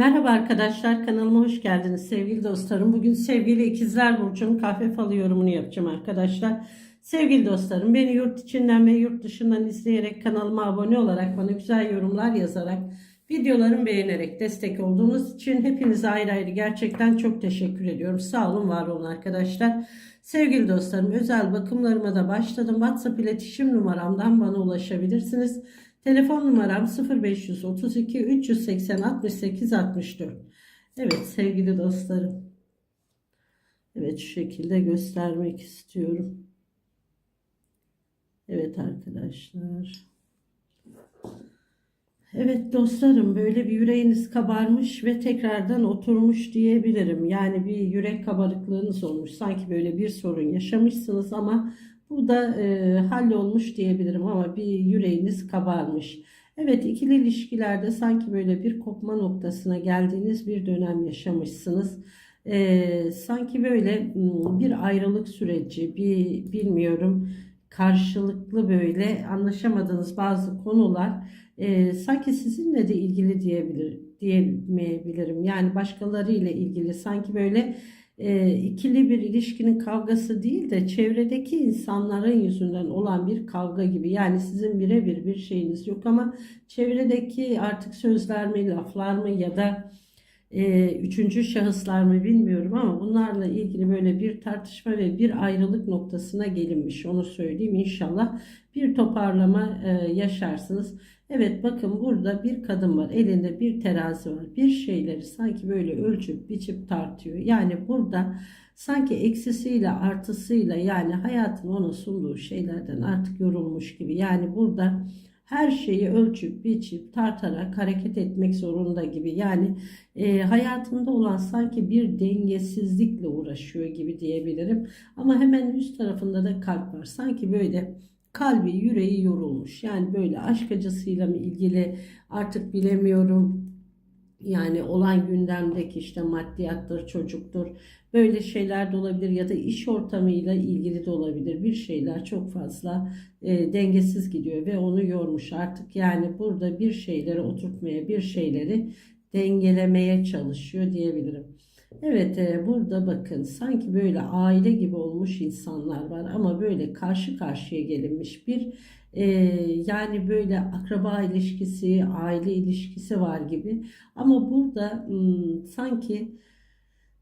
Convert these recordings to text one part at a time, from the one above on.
Merhaba arkadaşlar kanalıma hoş geldiniz sevgili dostlarım. Bugün sevgili ikizler burcunun kahve falı yorumunu yapacağım arkadaşlar. Sevgili dostlarım beni yurt içinden ve yurt dışından izleyerek kanalıma abone olarak bana güzel yorumlar yazarak videolarımı beğenerek destek olduğunuz için hepinize ayrı ayrı gerçekten çok teşekkür ediyorum. Sağ olun var olun arkadaşlar. Sevgili dostlarım özel bakımlarıma da başladım. WhatsApp iletişim numaramdan bana ulaşabilirsiniz. Telefon numaram 0532 380 68 64. Evet sevgili dostlarım. Evet şu şekilde göstermek istiyorum. Evet arkadaşlar. Evet dostlarım böyle bir yüreğiniz kabarmış ve tekrardan oturmuş diyebilirim. Yani bir yürek kabarıklığınız olmuş. Sanki böyle bir sorun yaşamışsınız ama bu da e, hallolmuş diyebilirim ama bir yüreğiniz kabarmış. Evet ikili ilişkilerde sanki böyle bir kopma noktasına geldiğiniz bir dönem yaşamışsınız. E, sanki böyle bir ayrılık süreci, bir bilmiyorum karşılıklı böyle anlaşamadığınız bazı konular e, sanki sizinle de ilgili diyebilir diyemeyebilirim. Yani başkalarıyla ilgili sanki böyle e, ikili bir ilişkinin kavgası değil de çevredeki insanların yüzünden olan bir kavga gibi. Yani sizin birebir bir şeyiniz yok ama çevredeki artık sözler mi, laflar mı ya da e, üçüncü şahıslar mı bilmiyorum ama bunlarla ilgili böyle bir tartışma ve bir ayrılık noktasına gelinmiş. Onu söyleyeyim inşallah bir toparlama e, yaşarsınız. Evet bakın burada bir kadın var. Elinde bir terazi var. Bir şeyleri sanki böyle ölçüp biçip tartıyor. Yani burada sanki eksisiyle artısıyla yani hayatın ona sunduğu şeylerden artık yorulmuş gibi. Yani burada her şeyi ölçüp biçip tartarak hareket etmek zorunda gibi. Yani e, hayatında olan sanki bir dengesizlikle uğraşıyor gibi diyebilirim. Ama hemen üst tarafında da kalp var. Sanki böyle kalbi yüreği yorulmuş. Yani böyle aşk acısıyla mı ilgili artık bilemiyorum. Yani olan gündemdeki işte maddiyattır, çocuktur. Böyle şeyler de olabilir ya da iş ortamıyla ilgili de olabilir. Bir şeyler çok fazla e, dengesiz gidiyor ve onu yormuş. Artık yani burada bir şeyleri oturtmaya, bir şeyleri dengelemeye çalışıyor diyebilirim. Evet e, burada bakın sanki böyle aile gibi olmuş insanlar var ama böyle karşı karşıya gelinmiş bir e, yani böyle akraba ilişkisi, aile ilişkisi var gibi. Ama burada hmm, sanki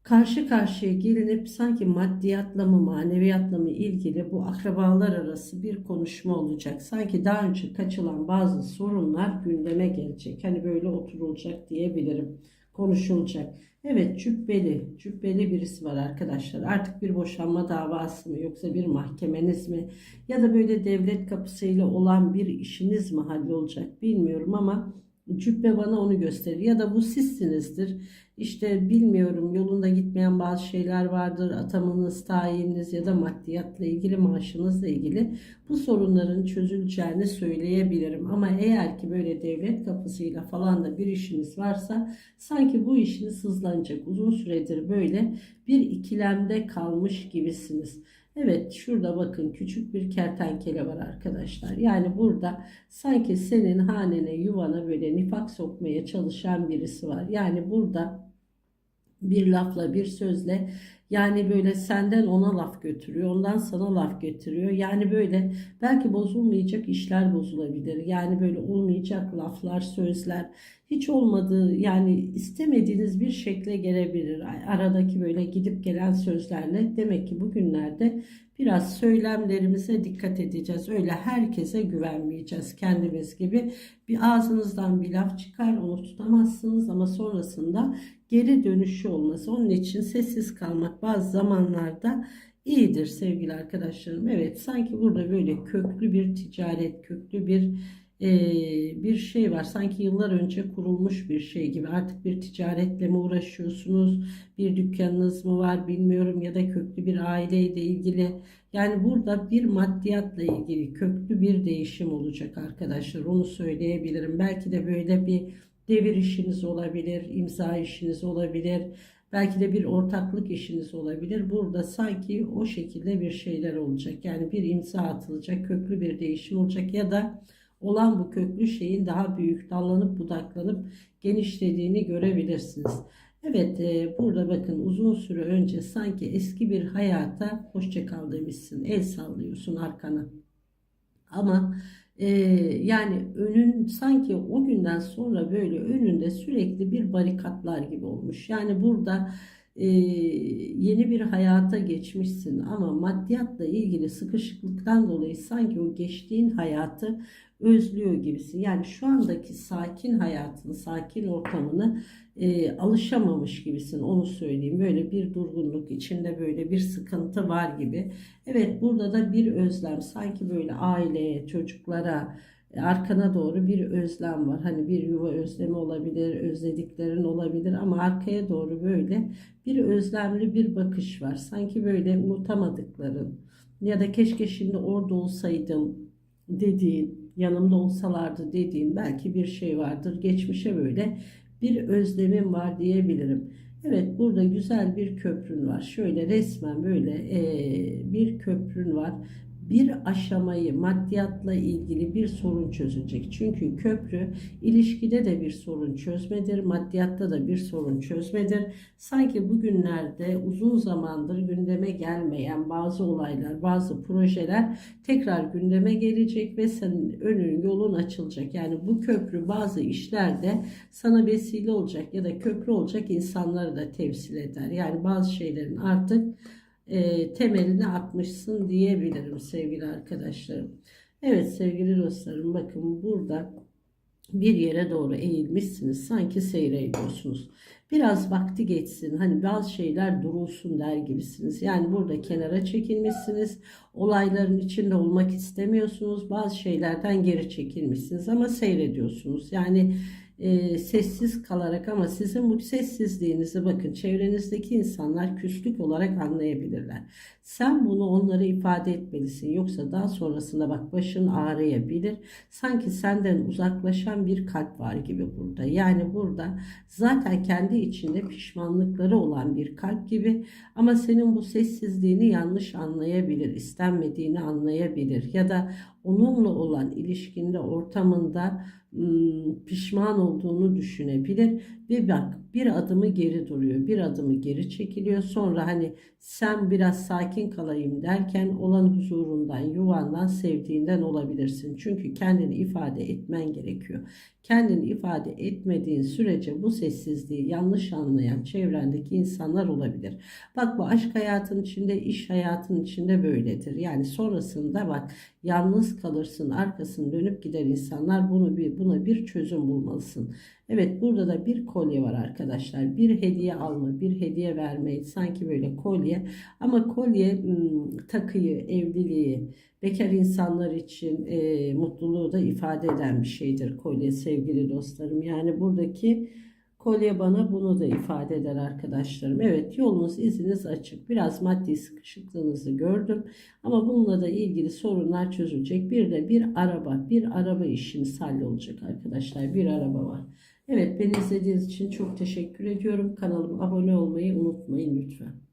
karşı karşıya gelinip sanki maddiyatla mı maneviyatla mı ilgili bu akrabalar arası bir konuşma olacak. Sanki daha önce kaçılan bazı sorunlar gündeme gelecek. Hani böyle oturulacak diyebilirim. Konuşulacak. Evet cübbeli, cübbeli birisi var arkadaşlar. Artık bir boşanma davası mı yoksa bir mahkemeniz mi ya da böyle devlet kapısıyla olan bir işiniz mi hallolacak bilmiyorum ama cübbe bana onu gösterir. Ya da bu sizsinizdir. İşte bilmiyorum yolunda gitmeyen bazı şeyler vardır. Atamanız, tayininiz ya da maddiyatla ilgili maaşınızla ilgili bu sorunların çözüleceğini söyleyebilirim. Ama eğer ki böyle devlet kapısıyla falan da bir işiniz varsa sanki bu işiniz hızlanacak. Uzun süredir böyle bir ikilemde kalmış gibisiniz. Evet şurada bakın küçük bir kertenkele var arkadaşlar. Yani burada sanki senin hanene yuvana böyle nifak sokmaya çalışan birisi var. Yani burada bir lafla bir sözle yani böyle senden ona laf götürüyor, ondan sana laf getiriyor. Yani böyle belki bozulmayacak işler bozulabilir. Yani böyle olmayacak laflar, sözler hiç olmadığı yani istemediğiniz bir şekle gelebilir. Aradaki böyle gidip gelen sözlerle demek ki bugünlerde biraz söylemlerimize dikkat edeceğiz. Öyle herkese güvenmeyeceğiz kendimiz gibi. Bir ağzınızdan bir laf çıkar onu tutamazsınız ama sonrasında geri dönüşü olması. Onun için sessiz kalmak bazı zamanlarda iyidir sevgili arkadaşlarım. Evet sanki burada böyle köklü bir ticaret, köklü bir e, bir şey var. Sanki yıllar önce kurulmuş bir şey gibi. Artık bir ticaretle mi uğraşıyorsunuz? Bir dükkanınız mı var bilmiyorum ya da köklü bir aileyle ilgili. Yani burada bir maddiyatla ilgili köklü bir değişim olacak arkadaşlar. Onu söyleyebilirim. Belki de böyle bir devir işiniz olabilir, imza işiniz olabilir. Belki de bir ortaklık işiniz olabilir. Burada sanki o şekilde bir şeyler olacak. Yani bir imza atılacak, köklü bir değişim olacak ya da olan bu köklü şeyin daha büyük dallanıp budaklanıp genişlediğini görebilirsiniz. Evet e, burada bakın uzun süre önce sanki eski bir hayata hoşça kal demişsin. El sallıyorsun arkana. Ama e, yani önün sanki o günden sonra böyle önünde sürekli bir barikatlar gibi olmuş. Yani burada e, yeni bir hayata geçmişsin ama maddiyatla ilgili sıkışıklıktan dolayı sanki o geçtiğin hayatı özlüyor gibisin. Yani şu andaki sakin hayatını, sakin ortamını e, alışamamış gibisin. Onu söyleyeyim. Böyle bir durgunluk içinde böyle bir sıkıntı var gibi. Evet burada da bir özlem sanki böyle aileye, çocuklara, arkana doğru bir özlem var. Hani bir yuva özlemi olabilir, özlediklerin olabilir ama arkaya doğru böyle bir özlemli bir bakış var. Sanki böyle unutamadıkların ya da keşke şimdi orada olsaydım dediğin, yanımda olsalardı dediğin belki bir şey vardır. Geçmişe böyle bir özlemim var diyebilirim. Evet burada güzel bir köprün var. Şöyle resmen böyle e, bir köprün var. Bir aşamayı maddiyatla ilgili bir sorun çözecek. Çünkü köprü ilişkide de bir sorun çözmedir, maddiyatta da bir sorun çözmedir. Sanki bugünlerde uzun zamandır gündeme gelmeyen bazı olaylar, bazı projeler tekrar gündeme gelecek ve senin önün yolun açılacak. Yani bu köprü bazı işlerde sana vesile olacak ya da köprü olacak insanları da temsil eder. Yani bazı şeylerin artık e, temelini atmışsın diyebilirim sevgili arkadaşlarım. Evet sevgili dostlarım bakın burada bir yere doğru eğilmişsiniz. Sanki seyrediyorsunuz. Biraz vakti geçsin. Hani bazı şeyler durulsun der gibisiniz. Yani burada kenara çekilmişsiniz. Olayların içinde olmak istemiyorsunuz. Bazı şeylerden geri çekilmişsiniz ama seyrediyorsunuz. Yani e, sessiz kalarak ama sizin bu sessizliğinizi bakın çevrenizdeki insanlar küslük olarak anlayabilirler. Sen bunu onlara ifade etmelisin. Yoksa daha sonrasında bak başın ağrıyabilir. Sanki senden uzaklaşan bir kalp var gibi burada. Yani burada zaten kendi içinde pişmanlıkları olan bir kalp gibi ama senin bu sessizliğini yanlış anlayabilir, istenmediğini anlayabilir ya da onunla olan ilişkinde ortamında pişman olduğunu düşünebilir ve bak bir adımı geri duruyor bir adımı geri çekiliyor. Sonra hani sen biraz sakin kalayım derken olan huzurundan yuvandan sevdiğinden olabilirsin. Çünkü kendini ifade etmen gerekiyor. Kendini ifade etmediğin sürece bu sessizliği yanlış anlayan çevrendeki insanlar olabilir. Bak bu aşk hayatın içinde iş hayatın içinde böyledir. Yani sonrasında bak yalnız kalırsın arkasını dönüp gider insanlar bunu bir buna bir çözüm bulmalısın Evet burada da bir kolye var arkadaşlar. Bir hediye alma, bir hediye verme. Sanki böyle kolye. Ama kolye takıyı, evliliği, bekar insanlar için e, mutluluğu da ifade eden bir şeydir kolye sevgili dostlarım. Yani buradaki kolye bana bunu da ifade eder arkadaşlarım. Evet yolunuz iziniz açık. Biraz maddi sıkışıklığınızı gördüm. Ama bununla da ilgili sorunlar çözülecek. Bir de bir araba, bir araba işimiz hallolacak arkadaşlar. Bir araba var. Evet beni izlediğiniz için çok teşekkür ediyorum. Kanalıma abone olmayı unutmayın lütfen.